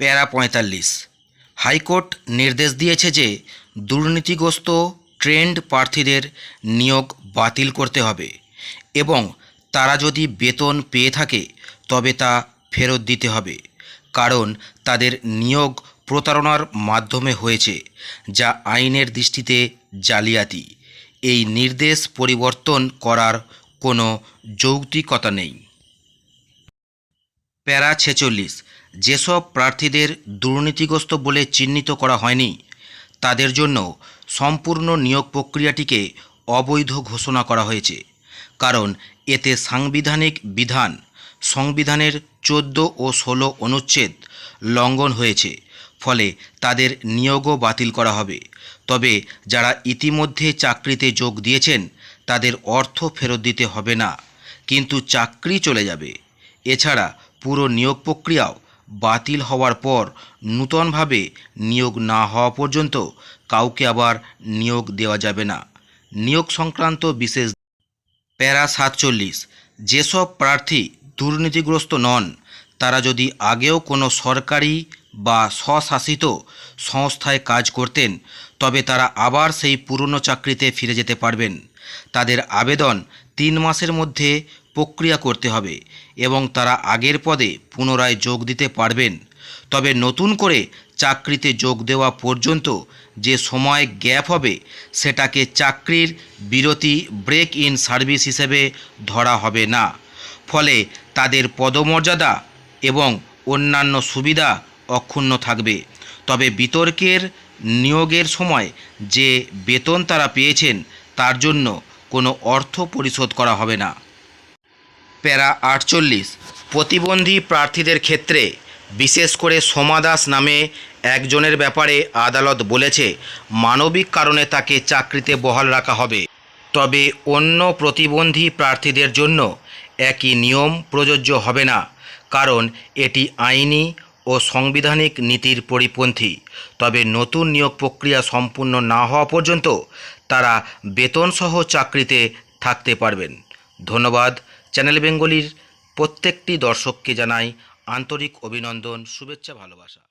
প্যারা পঁয়তাল্লিশ। হাইকোর্ট নির্দেশ দিয়েছে যে দুর্নীতিগ্রস্ত ট্রেন্ড প্রার্থীদের নিয়োগ বাতিল করতে হবে এবং তারা যদি বেতন পেয়ে থাকে, তবে তা ফেরত দিতে হবে কারণ তাদের নিয়োগ প্রতারণার মাধ্যমে হয়েছে, যা আইনের দৃষ্টিতে জালিয়াতি। এই নির্দেশ পরিবর্তন করার কোনো যৌক্তিকতা নেই। প্যারা ছেচল্লিশ। যেসব প্রার্থীদের দুর্নীতিগ্রস্ত বলে চিহ্নিত করা হয়নি, তাদের জন্য সম্পূর্ণ নিয়োগ প্রক্রিয়াটিকে অবৈধ ঘোষণা করা হয়েছে। কারণ এতে সাংবিধানিক বিধান, সংবিধানের চোদ্দ ও ষোলো অনুচ্ছেদ লঙ্ঘন হয়েছে। ফলে তাদের নিয়োগও বাতিল করা হবে। তবে যারা ইতিমধ্যে চাকরিতে যোগ দিয়েছেন, তাদের অর্থ ফেরত দিতে হবে না। কিন্তু চাকরি চলে যাবে। এছাড়া পুরো নিয়োগ প্রক্রিয়াও বাতিল হওয়ার পর নূতনভাবে নিয়োগ না হওয়া পর্যন্ত কাউকে আবার নিয়োগ দেওয়া যাবে না। নিয়োগ সংক্রান্ত বিশেষ প্যারা সাতচল্লিশ, যেসব প্রার্থী দুর্নীতিগ্রস্ত নন, তারা যদি আগেও কোনো সরকারি বা স্বশাসিত সংস্থায় কাজ করতেন, তবে তারা আবার সেই পুরনো চাকরিতে ফিরে যেতে পারবেন। তাদের আবেদন তিন মাসের মধ্যে প্রক্রিয়া করতে হবে এবং তারা আগের পদে পুনরায় যোগ দিতে পারবেন। তবে নতুন করে চাকরিতে যোগ দেওয়া পর্যন্ত যে সময় গ্যাপ হবে, সেটাকে চাকরির বিরতি ব্রেক ইন সার্ভিস হিসেবে ধরা হবে না। ফলে তাদের পদমর্যাদা এবং অন্যান্য সুবিধা অক্ষুণ্ণ থাকবে। তবে বিতর্কের নিয়োগের সময় যে বেতন তারা পেয়েছেন, তার জন্য কোনো অর্থ পরিশোধ করা হবে না। প্যারা আটচল্লিশ। প্রতিবন্ধী প্রার্থীদের ক্ষেত্রে, বিশেষ করে সোমা দাস নামে একজনের ব্যাপারে আদালত বলেছে, মানবিক কারণে তাকে চাকরিতে বহাল রাখা হবে। তবে অন্য প্রতিবন্ধী প্রার্থীদের জন্য একই নিয়ম প্রযোজ্য হবে না, কারণ এটি আইনি ও সাংবিধানিক নীতির পরিপন্থী। তবে নতুন নিয়োগ প্রক্রিয়া সম্পূর্ণ না হওয়া পর্যন্ত তারা বেতনসহ চাকরিতে থাকতে পারবেন। ধন্যবাদ। চ্যানেল বেঙ্গলির প্রত্যেকটি দর্শককে জানাই আন্তরিক অভিনন্দন, শুভেচ্ছা, ভালোবাসা।